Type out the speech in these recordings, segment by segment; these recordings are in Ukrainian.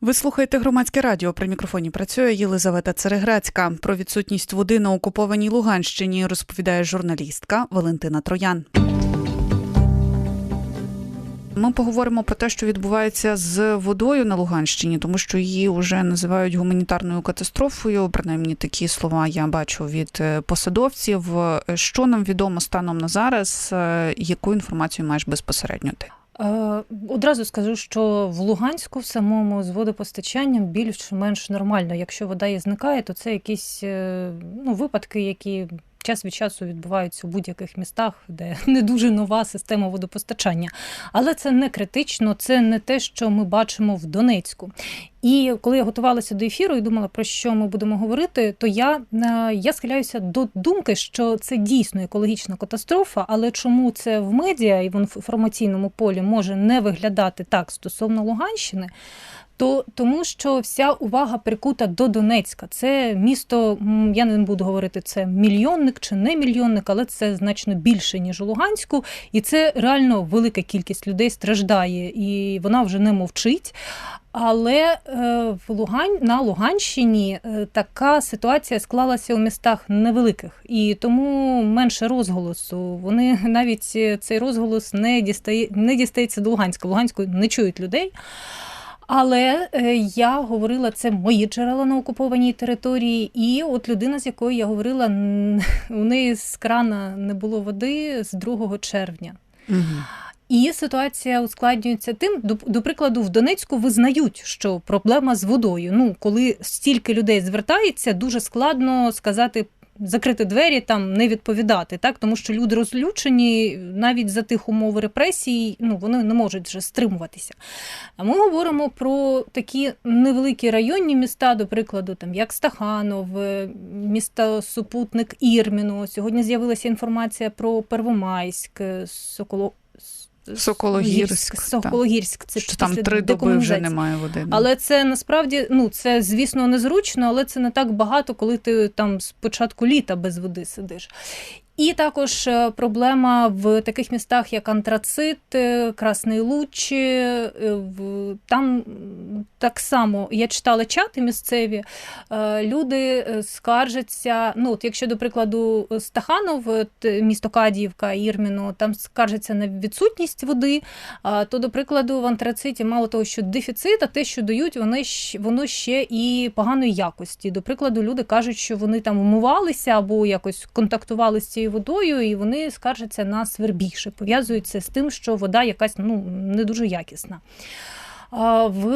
Ви слухаєте громадське радіо. При мікрофоні працює Єлизавета Цереграцька. Про відсутність води на окупованій Луганщині розповідає журналістка Валентина Троян. Ми поговоримо про те, що відбувається з водою на Луганщині, тому що її вже називають гуманітарною катастрофою. Принаймні такі слова я бачу від е, посадовців. Що нам відомо станом на зараз? Е, яку інформацію маєш безпосередньо ти? Е, одразу скажу, що в Луганську в самому з водопостачанням більш-менш нормально. Якщо вода і зникає, то це якісь ну, випадки, які час від часу відбуваються у будь-яких містах, де не дуже нова система водопостачання. Але це не критично, це не те, що ми бачимо в Донецьку. І коли я готувалася до ефіру і думала, про що ми будемо говорити, то я е, я схиляюся до думки, що це дійсно екологічна катастрофа, але чому це в медіа і в інформаційному полі може не виглядати так стосовно Луганщини? То тому, що вся увага прикута до Донецька. Це місто, я не буду говорити, це мільйонник чи не мільйонник, але це значно більше ніж у Луганську, і це реально велика кількість людей страждає, і вона вже не мовчить. Але е, в Лугань на Луганщині е, така ситуація склалася у містах невеликих, і тому менше розголосу. Вони навіть е, цей розголос не дістає, не дістається до Луганська. Луганську не чують людей. Але е, я говорила, це мої джерела на окупованій території, і от людина, з якою я говорила, у неї з крана не було води з 2 червня. Угу. І ситуація ускладнюється тим, до, до прикладу, в Донецьку визнають, що проблема з водою. Ну, коли стільки людей звертається, дуже складно сказати закрити двері, там не відповідати, так тому що люди розлючені навіть за тих умов репресій, ну вони не можуть вже стримуватися. А ми говоримо про такі невеликі районні міста, до прикладу, там як Стаханов, місто Супутник Ірміно. Сьогодні з'явилася інформація про Первомайськ, Соколо. Сокологірськ. Сокологірськ. Це що там три доби вже немає води. Але це насправді, ну це звісно незручно, але це не так багато, коли ти там з початку літа без води сидиш. І також е, проблема в таких містах, як Антрацит, е, Красний Луч. Е, там так само я читала чати місцеві. Люди скаржаться. Ну, от якщо, до прикладу, Стаханов, місто Кадіївка, Ірміно, там скаржаться на відсутність води, то, до прикладу, в антрациті, мало того, що дефіцит, а те, що дають, вони воно ще і поганої якості. До прикладу, люди кажуть, що вони там умивалися або якось контактували з цією водою, і вони скаржаться на свербіше, пов'язуються з тим, що вода якась ну, не дуже якісна. В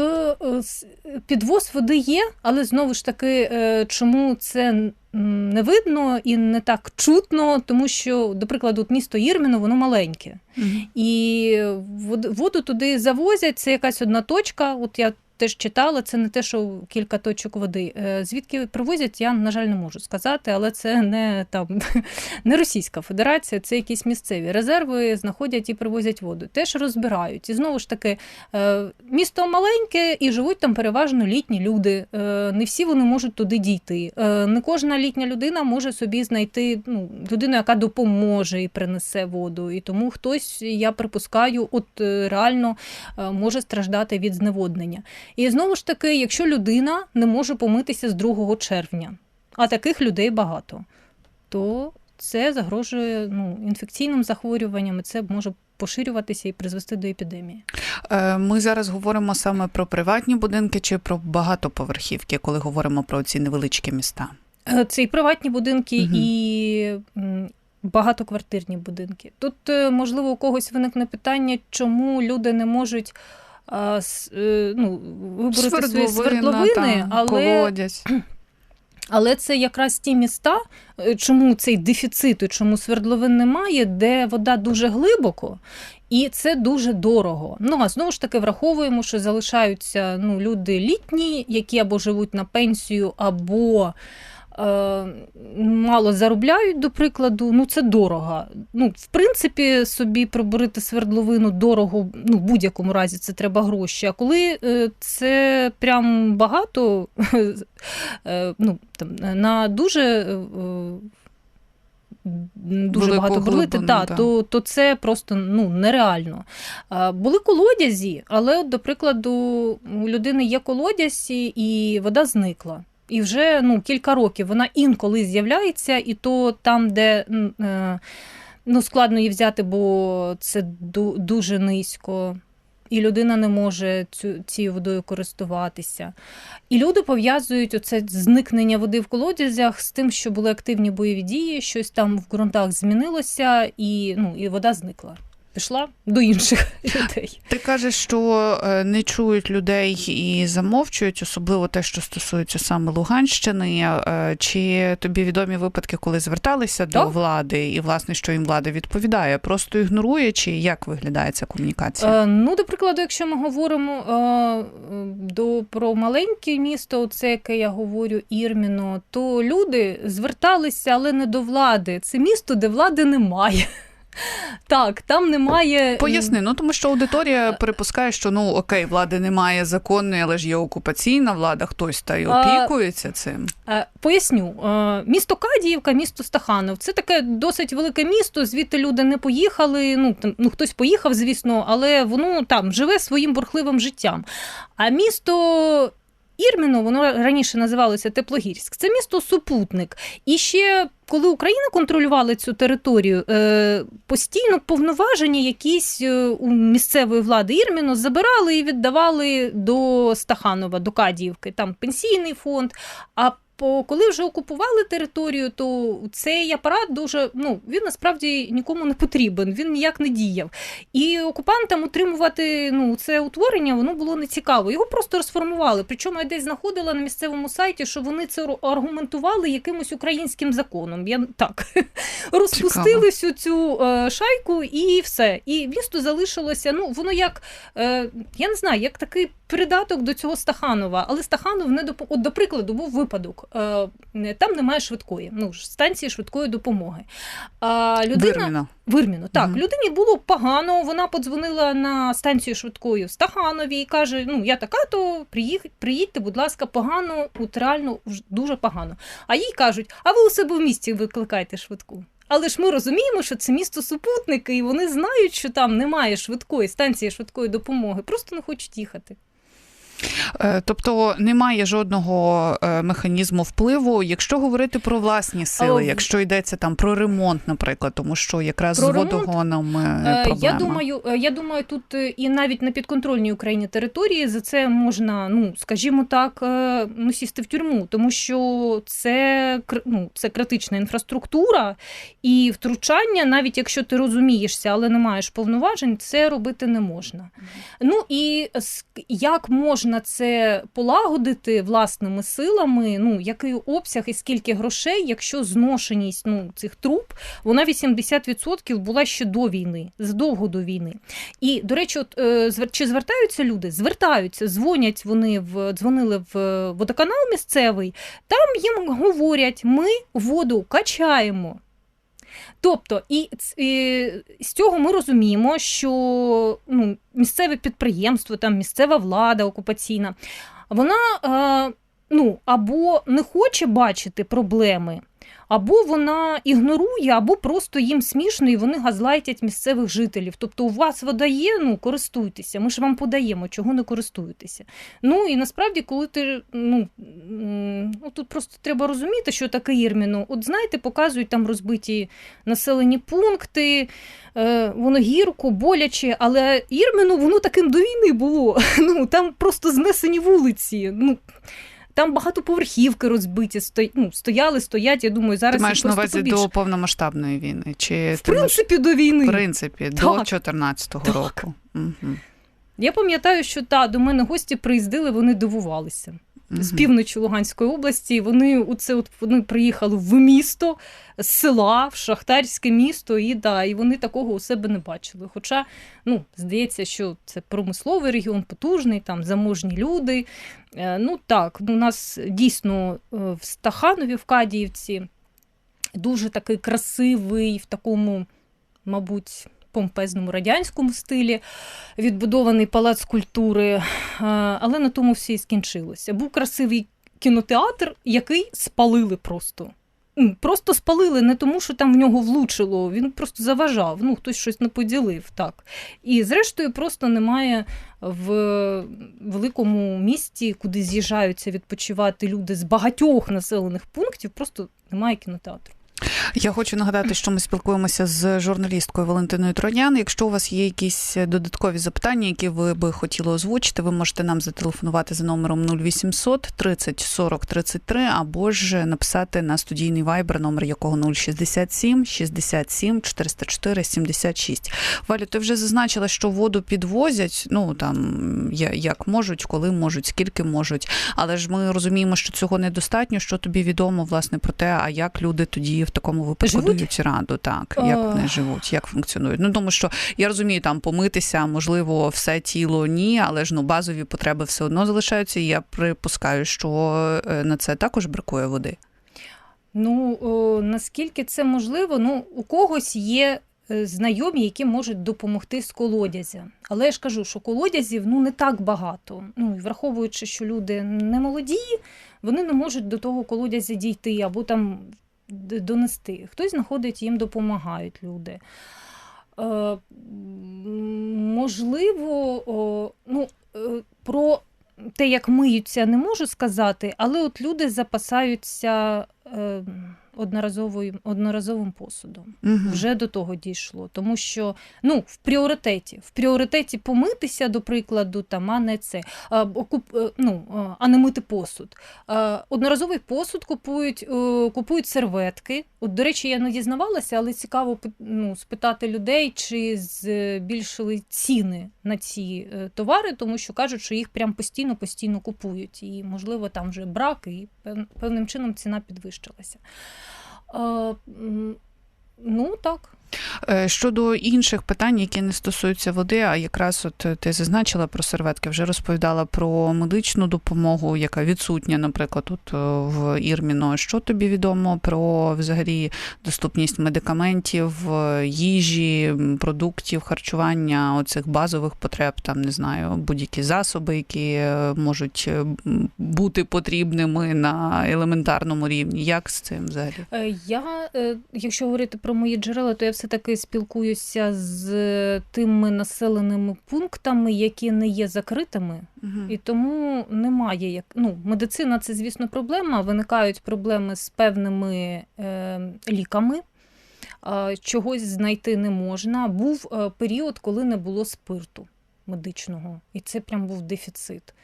е, підвоз води є, але знову ж таки, е, чому це не видно і не так чутно, тому що, до прикладу, місто Єрміно, воно маленьке. Mm-hmm. І воду туди завозять, це якась одна точка. От я теж читала, це не те, що кілька точок води. Е, звідки привозять, я, на жаль, не можу сказати, але це не там не Російська Федерація, це якісь місцеві резерви знаходять і привозять воду. Теж розбирають. І знову ж таки, е, місто маленьке і живуть там переважно літні люди. Е, не всі вони можуть туди дійти. Не кожна літня людина може собі знайти ну, людину, яка допоможе і принесе воду. І тому хтось, я припускаю, от реально може страждати від зневоднення. І знову ж таки, якщо людина не може помитися з 2 червня, а таких людей багато, то це загрожує ну, інфекційним захворюванням, і це може поширюватися і призвести до епідемії. Е, ми зараз говоримо саме про приватні будинки чи про багатоповерхівки, коли говоримо про ці невеличкі міста. Е, це і приватні будинки, угу. і багатоквартирні будинки. Тут, е, можливо, у когось виникне питання, чому люди не можуть. Е, ну, вибороти свої свердловини, там, але колодязь. Але це якраз ті міста, е, чому цей дефіцит, чому свердловин немає, де вода дуже глибоко, і це дуже дорого. Ну а знову ж таки враховуємо, що залишаються ну, люди літні, які або живуть на пенсію, або мало заробляють, до прикладу, ну це дорого. Ну, В принципі, собі пробурити свердловину дорого, ну, в будь-якому разі це треба гроші. А коли е, це прям багато, е, ну, там, на дуже дуже Велику багато бурлити, та, да. то, то це просто ну, нереально. А, Були колодязі, але, от, до прикладу, у людини є колодязь, і- і вода зникла. І вже ну, кілька років вона інколи з'являється, і то там, де е, ну, складно її взяти, бо це дуже низько. І людина не може цю, цією водою користуватися. І люди пов'язують оце зникнення води в колодязях з тим, що були активні бойові дії, щось там в ґрунтах змінилося, і, ну, і вода зникла. Пішла до інших людей. Ти кажеш, що е, не чують людей і замовчують, особливо те, що стосується саме Луганщини. Е, Чи тобі відомі випадки, коли зверталися до Так. влади, і власне що їм влада відповідає? Просто ігнорує, чи як виглядає ця комунікація? Е, ну, до прикладу, якщо ми говоримо е, до, про маленьке місто, це яке я говорю, Ірміно, то люди зверталися, але не до влади. Це місто, де влади немає. Так, там немає. Поясни, ну тому що аудиторія припускає, що ну окей, влади немає законної, але ж є окупаційна влада, хтось та й опікується цим. Е, Поясню, Е, місто Кадіївка, місто Стаханов. Це таке досить велике місто. Звідти люди не поїхали. Ну там ну хтось поїхав, звісно, але воно там живе своїм бурхливим життям. А місто. Ірміно, воно раніше називалося Теплогірськ. Це місто супутник. І ще коли Україна контролювала цю територію, е, постійно повноваження якісь е, у місцевої влади Ірміно забирали і віддавали до Стаханова, до Кадіївки. Там пенсійний фонд. А коли вже окупували територію, то цей апарат дуже ну він насправді нікому не потрібен, він ніяк не діяв. І окупантам утримувати ну це утворення воно було не цікаво. Його просто розформували. Причому я десь знаходила на місцевому сайті, що вони це аргументували якимось українським законом. Я так розпустили всю цю е, шайку і все. І місто залишилося. Ну воно як е, я не знаю, як такий придаток до цього Стаханова. Але Стаханов не доп... От, до прикладу, був випадок. Е, там немає швидкої, ну ж, станції швидкої допомоги. А людина Вирміно. Вирміну. Так, Мгм. людині було погано. Вона подзвонила на станцію швидкої в Стаханові і каже: Ну, я така, то приїх... приїдьте, будь ласка, погано, уж дуже погано. А їй кажуть: а ви у себе в місті викликайте швидку. Але ж ми розуміємо, що це місто супутники, і вони знають, що там немає швидкої станції швидкої допомоги, просто не хочуть їхати. Е, Тобто немає жодного е, механізму впливу, якщо говорити про власні сили, А, якщо йдеться там про ремонт, наприклад, тому що якраз з водогоном е, Е, проблема. Я думаю, е, я думаю, тут е, і навіть на підконтрольній Україні території за це можна, ну скажімо так, е, ну сісти в тюрму, тому що це ну, це критична інфраструктура, і втручання, навіть якщо ти розумієшся, але не маєш повноважень, це робити не можна. Ну і як можна це полагодити власними силами? Ну який обсяг і скільки грошей, якщо зношеність ну цих труб вона 80% була ще до війни, задовго до війни. І, до речі, от, е, чи звертаються люди? Звертаються, дзвонять вони в дзвонили в водоканал місцевий, там їм говорять: ми воду качаємо. Тобто, і, і з цього ми розуміємо, що ну, місцеве підприємство, там місцева влада окупаційна, вона е, ну, або не хоче бачити проблеми, або вона ігнорує, або просто їм смішно, і вони газлайтять місцевих жителів. Тобто, у вас вода є, ну користуйтеся. Ми ж вам подаємо, чого не користуєтеся. Ну і насправді, коли ти ну, ну тут просто треба розуміти, що таке Ірміно. От знаєте, показують там розбиті населені пункти, е, воно гірко, боляче, але Ірміно воно таким до війни було. Ну там просто знесені вулиці. Ну там багатоповерхівки розбиті, сто... ну, стояли, стоять. Я думаю, зараз Ти маєш на увазі побільше. до повномасштабної війни? Чи в принципі до війни. в принципі до Так. 14-го року? Угу. Я пам'ятаю, що та до мене гості приїздили, вони дивувалися. З півночі Луганської області. Вони у це от вони приїхали в місто з села, в шахтарське місто, і да, і вони такого у себе не бачили. Хоча, ну, здається, що це промисловий регіон, потужний, там заможні люди. Е, Ну так, у нас дійсно е, в Стаханові, в Кадіївці, дуже такий красивий, в такому, мабуть, помпезному радянському стилі відбудований палац культури, е, але на тому все і скінчилося. Був красивий кінотеатр, який спалили просто. просто спалили не тому, що там в нього влучило, він просто заважав. Ну, хтось щось не поділив. так. І зрештою, просто немає в великому місті, куди з'їжджаються відпочивати люди з багатьох населених пунктів, просто немає кінотеатру. Я хочу нагадати, що ми спілкуємося з журналісткою Валентиною Троян. Якщо у вас є якісь додаткові запитання, які ви би хотіли озвучити, ви можете нам зателефонувати за номером 0800 30 40 33 або ж написати на студійний вайбер, номер якого 067 67 404 76. Валю, ти вже зазначила, що воду підвозять. Ну там як можуть, коли можуть, скільки можуть. Але ж ми розуміємо, що цього недостатньо. Що тобі відомо власне про те, а як люди тоді в такому випадку Живуть? дають раду, так як вони живуть, як функціонують. Ну тому що я розумію, там помитися, можливо, все тіло ні, але ж ну базові потреби все одно залишаються. І я припускаю, що е, на це також бракує води. Ну, о, наскільки це можливо, ну, у когось є е, знайомі, які можуть допомогти з колодязя. Але я ж кажу, що колодязів ну, не так багато. Ну, і враховуючи, що люди не молоді, вони не можуть до того колодязя дійти або там донести. Хтось знаходить, їм допомагають люди. Е, можливо, о, ну, е, про те, як миються, не можу сказати, але от люди запасаються е, одноразовою, одноразовим посудом. Угу. Вже до того дійшло. Тому що ну, в пріоритеті, в пріоритеті помитися, до прикладу, там, а не це, а, окуп, е, ну, а, не мити посуд. А, Одноразовий посуд купують, е, купують серветки. От, до речі, я не дізнавалася, але цікаво ну, спитати людей, чи збільшили ціни на ці е, товари, тому що кажуть, що їх прям постійно постійно купують. І, можливо, там вже брак, і пев- певним чином ціна підвищилася. Е, Ну, так. Е, Щодо інших питань, які не стосуються води, а якраз от е, ти зазначила про серветки, вже розповідала про медичну допомогу, яка відсутня, наприклад, тут е, в Ірміно. Що тобі відомо про взагалі доступність медикаментів, їжі, продуктів, харчування, оцих базових потреб, там не знаю, будь-які засоби, які можуть бути потрібними на елементарному рівні. Як з цим взагалі? Я, якщо говорити про мої джерела, то я все-таки спілкуюся з тими населеними пунктами, які не є закритими, і тому немає як. Ну, медицина це, звісно, проблема. Виникають проблеми з певними е, ліками. Чогось знайти не можна. Був е, період, коли не було спирту медичного, і це прям був дефіцит.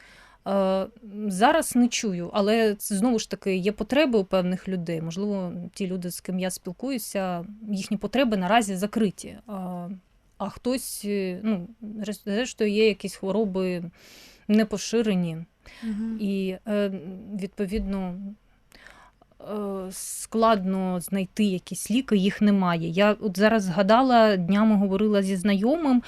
Е, Зараз не чую, але це знову ж таки є потреби у певних людей. Можливо, ті люди, з ким я спілкуюся, їхні потреби наразі закриті. А, а хтось, е, ну, реш- зрештою, є якісь хвороби непоширені, і е, відповідно. Е, Складно знайти якісь ліки, їх немає. Я от зараз згадала, днями говорила зі знайомим,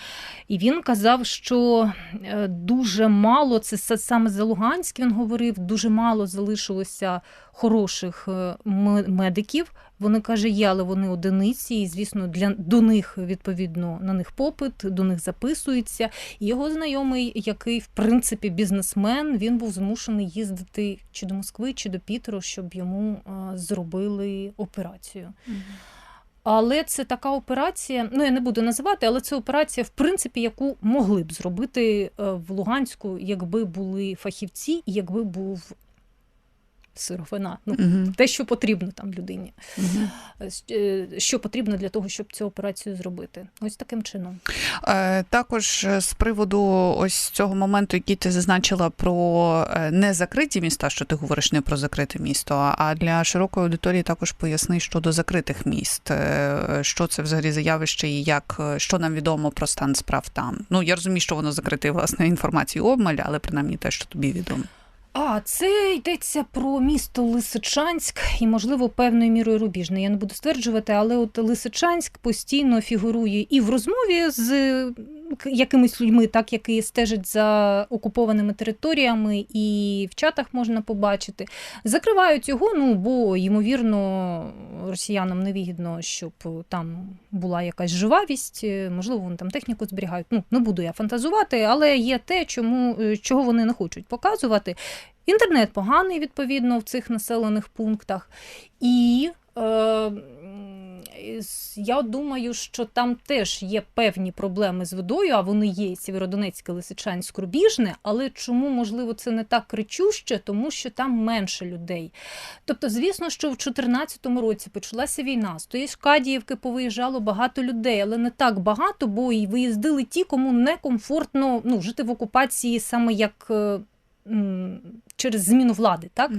і він казав, що е, дуже мало, це саме за Луганськ він говорив, дуже мало залишилося хороших е, медиків. Вони каже, є, але вони одиниці, і звісно, для до них відповідно на них попит, до них записується. І його знайомий, який в принципі бізнесмен, він був змушений їздити чи до Москви, чи до Пітеру, щоб йому е, зробили операцію. Але це така операція, ну я не буду називати, але це операція, в принципі, яку могли б зробити е, в Луганську, якби були фахівці, якби був сировина. Ну, Мгм. те, що потрібно там людині, е, що потрібно для того, щоб цю операцію зробити. Ось таким чином. Е, Також е, з приводу ось цього моменту, який ти зазначила про незакриті міста, що ти говориш не про закрите місто, а для широкої аудиторії також поясни щодо закритих міст. Що це взагалі за явище і як що нам відомо про стан справ там? Ну я розумію, що воно закрите власне інформацію обмаль, але принаймні те, що тобі відомо. А це йдеться про місто Лисичанськ і, можливо, певною мірою Рубіжне. Я не буду стверджувати, але от Лисичанськ постійно фігурує і в розмові з якимись людьми, так які стежать за окупованими територіями, і в чатах можна побачити. Закривають його, ну бо ймовірно росіянам невигідно, щоб там була якась живавість. е, Можливо, вони там техніку зберігають. Ну не буду я фантазувати, але є те, чому е, чого вони не хочуть показувати. Інтернет поганий, відповідно, в цих населених пунктах. І Е, Я думаю, що там теж є певні проблеми з водою, а вони є Сєвєродонецьке, Лисичанськ, Рубіжне. Але чому можливо це не так кричуще? Тому що там менше людей. Тобто, звісно, що в 2014 році почалася війна. З тої ж Кадіївки повиїжджало багато людей, але не так багато, бо і виїздили ті, кому некомфортно ну, жити в окупації саме як. Через зміну влади, так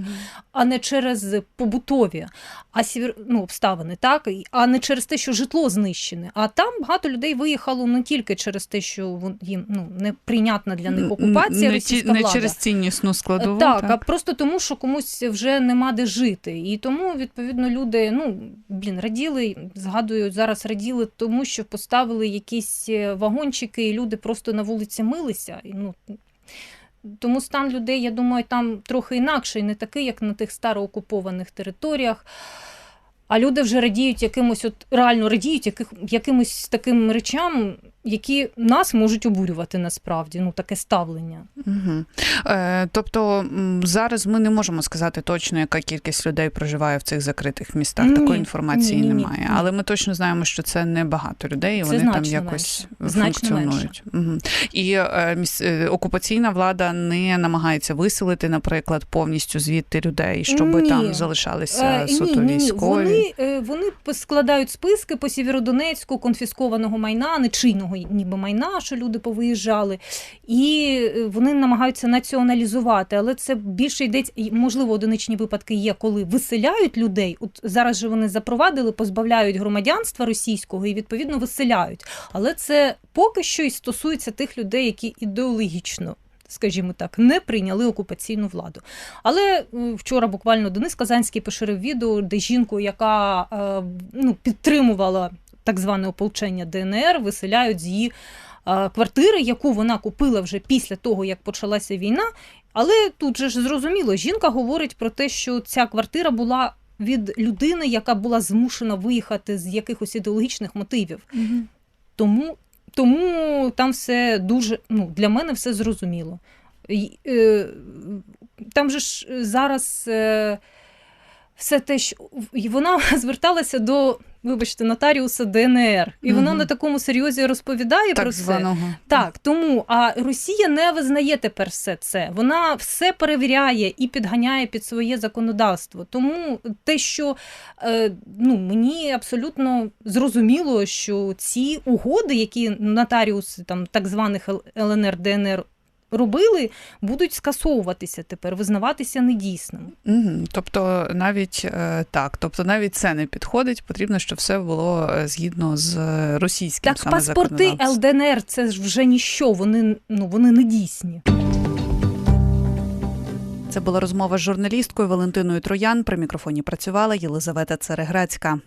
а не через побутові а сівер... ну, обставини, так а не через те, що житло знищене. А там багато людей виїхало не тільки через те, що їм ну неприйнятна для них окупація. не, російська не влада. через ціннісну складову. Так, а просто тому, що комусь вже нема де жити. І тому, відповідно, люди, ну, блін, раділи, згадую, зараз раділи тому, що поставили якісь е, вагончики, і люди просто на вулиці милися. І, ну, тому стан людей, я думаю, там трохи інакший, не такий, як на тих староокупованих територіях. А люди вже радіють якимось, от реально радіють яких, якимось таким речам, які нас можуть обурювати насправді, ну таке ставлення. Угу. Е, тобто зараз ми не можемо сказати точно, яка кількість людей проживає в цих закритих містах. Ні. Такої інформації Ні, ні, ні. немає. Ні. Але ми точно знаємо, що це не багато людей, і Це вони там якось менше. Значно функціонують. Угу. І е, е, окупаційна влада не намагається виселити, наприклад, повністю звідти людей, щоб Ні. там залишалися Е, суто ні, ні, ні. військові. Вони, е, вони складають списки по Сєвєродонецьку конфіскованого майна, нечийного ніби майна, що люди повиїжджали, і е, вони намагаються націоналізувати. Але це більше йдеться, можливо, одиничні випадки є, коли виселяють людей. От зараз же вони запровадили, позбавляють громадянства російського і відповідно виселяють. Але це поки що і стосується тих людей, які ідеологічно. Скажімо так, не прийняли окупаційну владу. Але е, вчора буквально Денис Казанський поширив відео, де жінку, яка е, ну, підтримувала так зване ополчення ДНР, виселяють з її е, квартири, яку вона купила вже після того, як почалася війна. Але тут же ж зрозуміло, жінка говорить про те, що ця квартира була від людини, яка була змушена виїхати з якихось ідеологічних мотивів. Мгм. Тому, тому там все дуже ну, для мене все зрозуміло. Е, там же ж зараз е, все те, що вона зверталася до, вибачте, нотаріуса ДНР, і вона на такому серйозі розповідає Так про це. Так, тому а Росія не визнає тепер все це. Вона все перевіряє і підганяє під своє законодавство. Тому те, що е, ну мені абсолютно зрозуміло, що ці угоди, які нотаріуси там так званих ЛНР ДНР робили, будуть скасовуватися тепер, визнаватися недійсними. Угу. Тобто навіть е, так, тобто навіть це не підходить. Потрібно, щоб все було е, згідно з е, російським Так, саме паспорти. ЛДНР це ж вже ніщо, вони ну вони недійсні. Це була розмова з журналісткою Валентиною Троян. При мікрофоні працювала Єлизавета Цереграцька.